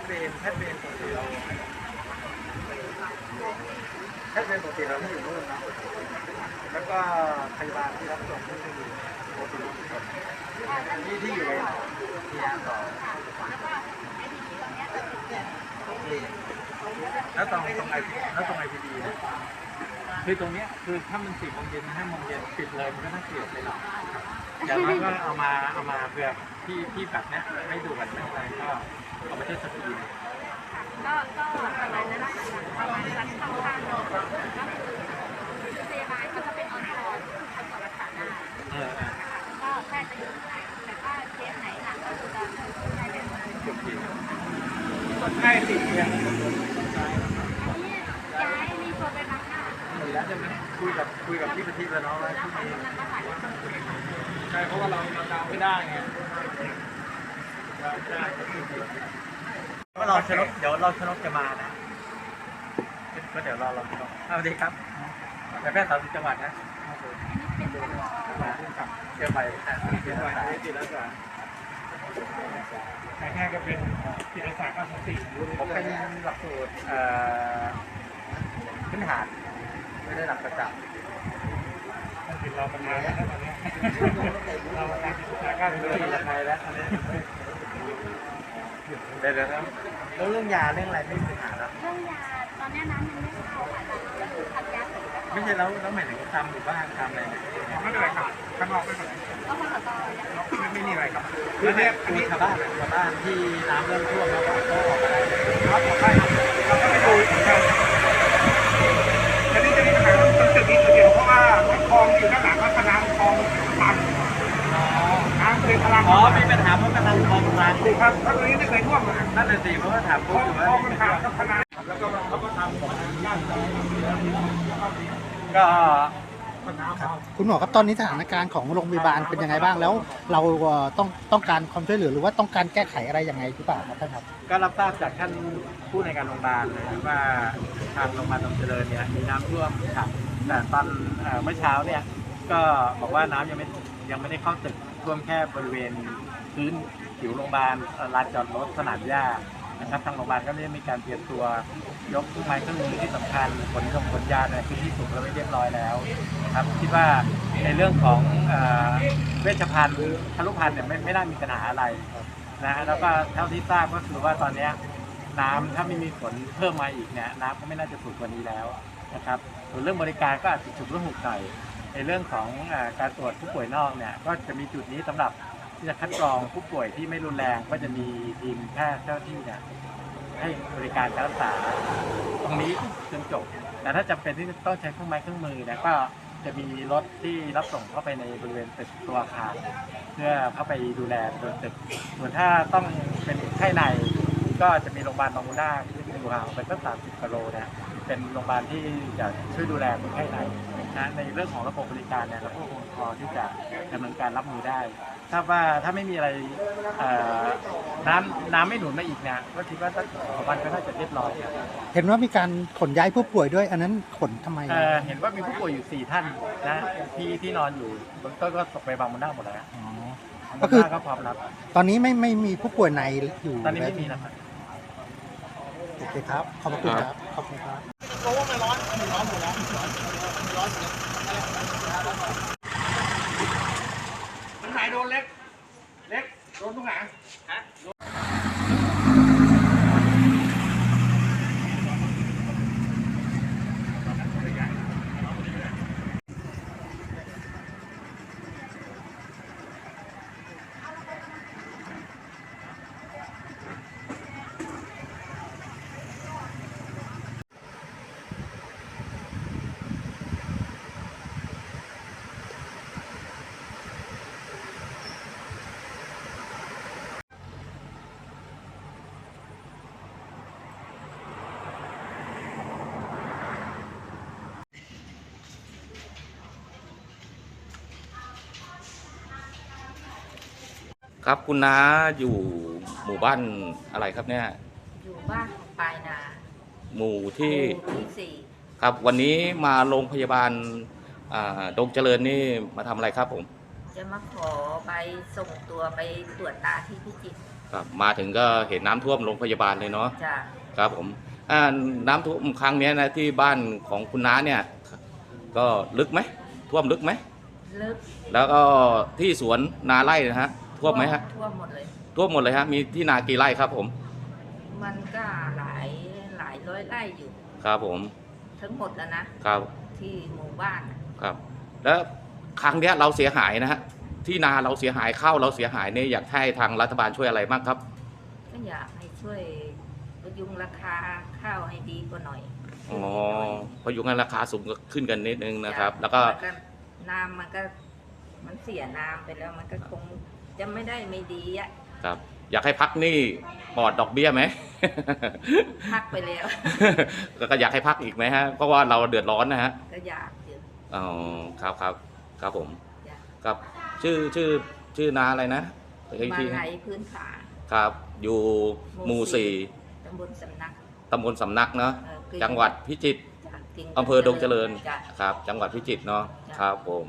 ทย์เวรแพทย์เวรปกติเราแพทย์เวรปกติเราไม่อยู่นู่นนะแล้วก็พยาบาลที่รับส่งที่ไม่อยู่ปกติทุกคนที่ที่อยู่ในที่ยาต่อแล้วตรงตรงไอแล้วตรงไอพีดีเนี่ยคือตรงเนี้ยคือถ้ามันสี่โมงเย็นห้าโมงเย็นปิดเลยมันก็น่าเกลียดไปหน่อยอย่างน้อยก็เอามาเอามาเพื่อที่ที่แบบเนี้ยไม่ด่วนไม่อะไรก็ เอามาเทศสกีนก็ก็ประมาณนั้นนะคะประมาณสักข้างๆเลยก็คือพยาบาลเขาจะเป็นออนคอร์ททำต่อรักษาได้เออก็แพทย์จะอยู่ข้างในแต่ถ้าเคสไหนหนักก็คือจะใช้เป็นอันนี้จบทีใกล้ติดเนี่ยย้ายมีคนไปพักหน้าหมดแล้วใช่ไหมคุยกับคุยกับพี่ประทีปแล้วเนาะว่าแล้วที่ของนี่นั้นก็ถ่ายใช่เพราะว่าเราเราเดาไม่ได้ไง ก็รอชนกเดี๋ยวเราชนกจะมานะก็เดี๋ยวรอเราชนกสวัสดีครับแต่แพทย์สาวจังหวัดนะเชียงใหม่เชียงใหม่จิตอาสาแค่ก็เป็นจิตอาสาเก้าษีผมเป็นหลักสูตรพื้นฐานไม่ได้หลักประจำมันเป็นเรามันมาแล้วนะตอนนี้เราเป็นจิตอาสาเก้าสองเรื่องสี่ยังไงแล้วอันนี้ เดี๋ยวเดี๋ยวนะแล้วเรื่องยาเรื่องอะไรไม่มีปัญหาแล้วเรื่องยาตอนนี้น้ำยังไม่เข้าค่ะก็คือทำยาเสร็จแล้วไม่ใช่แล้วแล้วหมายถึงทำหรือบ้านทำอะไรเนี่ยไม่เป็นไรครับข้างนอกไม่เป็นไรก็มาต่อเนี่ยไม่ไม่มีอะไรครับคือเนี่ยคือชาวบ้านชาวบ้านที่น้ำเริ่มท่วมแล้วก็ก็ออกมาได้เลยครับผมได้ครับเราก็ไปดูเหมือนกันแต่นี่จะมีปัญหาตรงจุดนี้จุดเดียวเพราะว่าคลองอยู่ด้านหลังก็น้ำคลองตันน้ำ เลยพลังอ๋อมีปัญหาเพราะกำลังคลองรันครับถ้าตรงนี้ไม่เคยท่วมเลยนั่นเลยสิเพราะว่าถามคปุ๊บอยู่คลองว่ามันขาดกับพนังแล้วก็เขาก็ทำย่านก็คุณหมอครับตอนนี้สถานการณ์ของโรงพยาบาลเป็นยังไงบ้างแล้ว เราต้องต้องการความช่วยเหลือหรือว่าต้องการแก้ไขอะไรยังไงหรือเปล่าครับท่านครับก็รับทราบจากท่านผู้ในการโรงพยาบาลนะว่าทางโรงพยาบาลดงเจริญเนี่ยมีน้ำท่วมขังแต่ตอนเอ่อเมื่อเช้าเนี่ยก็บอกว่าน้ำยังไม่ยังไม่ได้เข้าตึก ท่วมแค่บริเวณพื้นผิวโรงพยาบาลลานจอดรถสนามหญ้านะครับทางโรงพยาบาลก็ได้มีการเตรียมตัวยกเครื่องไม้เครื่องมือที่สำคัญขนส่งขนยาในพื้นที่สูงแล้วไว้เรียบร้อยแล้วครับคิดว่าในเรื่องของเอเวชภัณฑ์หรือทรุภัณฑ์เนี่ยไม่ไม่น่ามีปัญหาอะไรนะแล้วก็เท่าที่ทราบก็คือว่าตอนนี้น้ำถ้าไม่มีฝนเพิ่มมาอีกเนี่ยน้ำก็ไม่น่าจะสูงกว่านี้แล้วนะครับส่วนเรื่องบริการก็อาจจะฉุกละหุกหน่อย ในเรื่องของอการตรวจผู้ป่วยนอกเนี่ยก็จะมีจุดนี้สำหรับที่จะคัดกรองผู้ป่วยที่ไม่รุนแรงก็จะมีทีมแพทย์เจ้าหน้าที่เนี่ยให้บริการการรักษาตรงนี้จนจบ แต่ถ้าจำเป็นที่ต้องใช้เครื่องไม้เครื่องมือเนี่ยก็จะมีรถที่รับส่งเข้าไปในบริเวณตึกตัวอาคารเพื่อเข้าไปดูแลบนตึกส่วนถ้าต้องเป็นไข้ในก็จะมีโรงพยาบาลบางมุนาที่อยู่ห่างไปสักสามสิบกิโลเนี่ย เป็นโรงพยาบาลที่จะช่วยดูแลคนไข้ในนะในเรื่องของระบบบริการเนี่ยเราก็คงพอที่จะดำเนินการรับมือได้ ถ้าว่าถ้าไม่มีอะไรเอ่อน้ำน้ำไม่หนุนมาอีกเนี่ยก็คิดว่าสักสองวันก็น่าจะเรียบร้อยครับเห็นว่ามีการขนย้ายผู้ป่วยด้วย อันนั้นขนทำไมเอ่อเห็นว่ามีผู้ป่วยอยู่สี่ท่านนะที่ที่นอนอยู่เบื้องต้นก็ส่งไปบางมุนาหมดแล้วอ๋อบางก็มุคือนาก็พร้อมรับ ตอนนี้ไม่ไม่มีผู้ป่วยในอยู่ตอนนี้ไม่มีนะครับโอเคครับขอบพระคุณครับขอบคุณครับ ร้อนมันหายโดนเล็ก เล็ก โดนตรงไหน ครับคุณน้าอยู่หมู่บ้านอะไรครับเนี่ย อยู่บ้านของปลายนาหมู่ที่หมู่ที่สี่ครับวันนี้มาโรงพยาบาลอ่าดงเจริญนี่มาทำอะไรครับผมจะมาขอไปส่งตัวไปตรวจตาที่พิจิตรครับมาถึงก็เห็นน้ำท่วมโรงพยาบาลเลยเนาะจ้ะครับผมอ่าน้ำท่วมครั้งเนี้ยนะที่บ้านของคุณน้าเนี่ย ก็ลึกไหมท่วมลึกไหม ลึกแล้วก็ที่สวนนาไร่นะฮะ ท่วมไหมฮะท่วมหมดเลย ท่วมหมดเลยฮะมีที่นากี่ไร่ครับผม มันก็หลายหลายร้อยไร่อยู่ ครับผม ทั้งหมดแล้วนะครับ ที่หมู่บ้านน่ะครับ แล้วครั้งเนี้ยเราเสียหายนะฮะที่นาเราเสียหายข้าวเราเสียหายเนี่ยอยากให้ทางรัฐบาลช่วยอะไรบ้างครับ ก็อยากให้ช่วยประยุงราคาข้าวให้ดีกว่าหน่อยอ๋อพยุงให้ราคาสูงขึ้นกันนิดนึงนะครับ แล้วก็น้ำมันก็มันเสียน้ำไปแล้วมันก็คง จะไม่ได้ไม่ดีอะครับ อยากให้พักหนี้ปลอดดอกเบี้ยไหม พักไปแล้วก็อยากให้พักอีกไหมฮะ เพราะว่าเราเดือดร้อนนะฮะ ก็อยากอยู่อ๋อครับครับครับผมจ้ะครับชื่อชื่อชื่อนาอะไรนะอีกมาทีไหลพื้นขาครับ อยู่หมู่สี่ตำบลสำนักตำบลสำนักเนาะเอ่อคือจังหวัดพิจิตรจ้ะกิ่งอำเภอดงเจริญ จ้ะ ครับ จังหวัดพิจิตรเนาะ จ้ะ ครับผม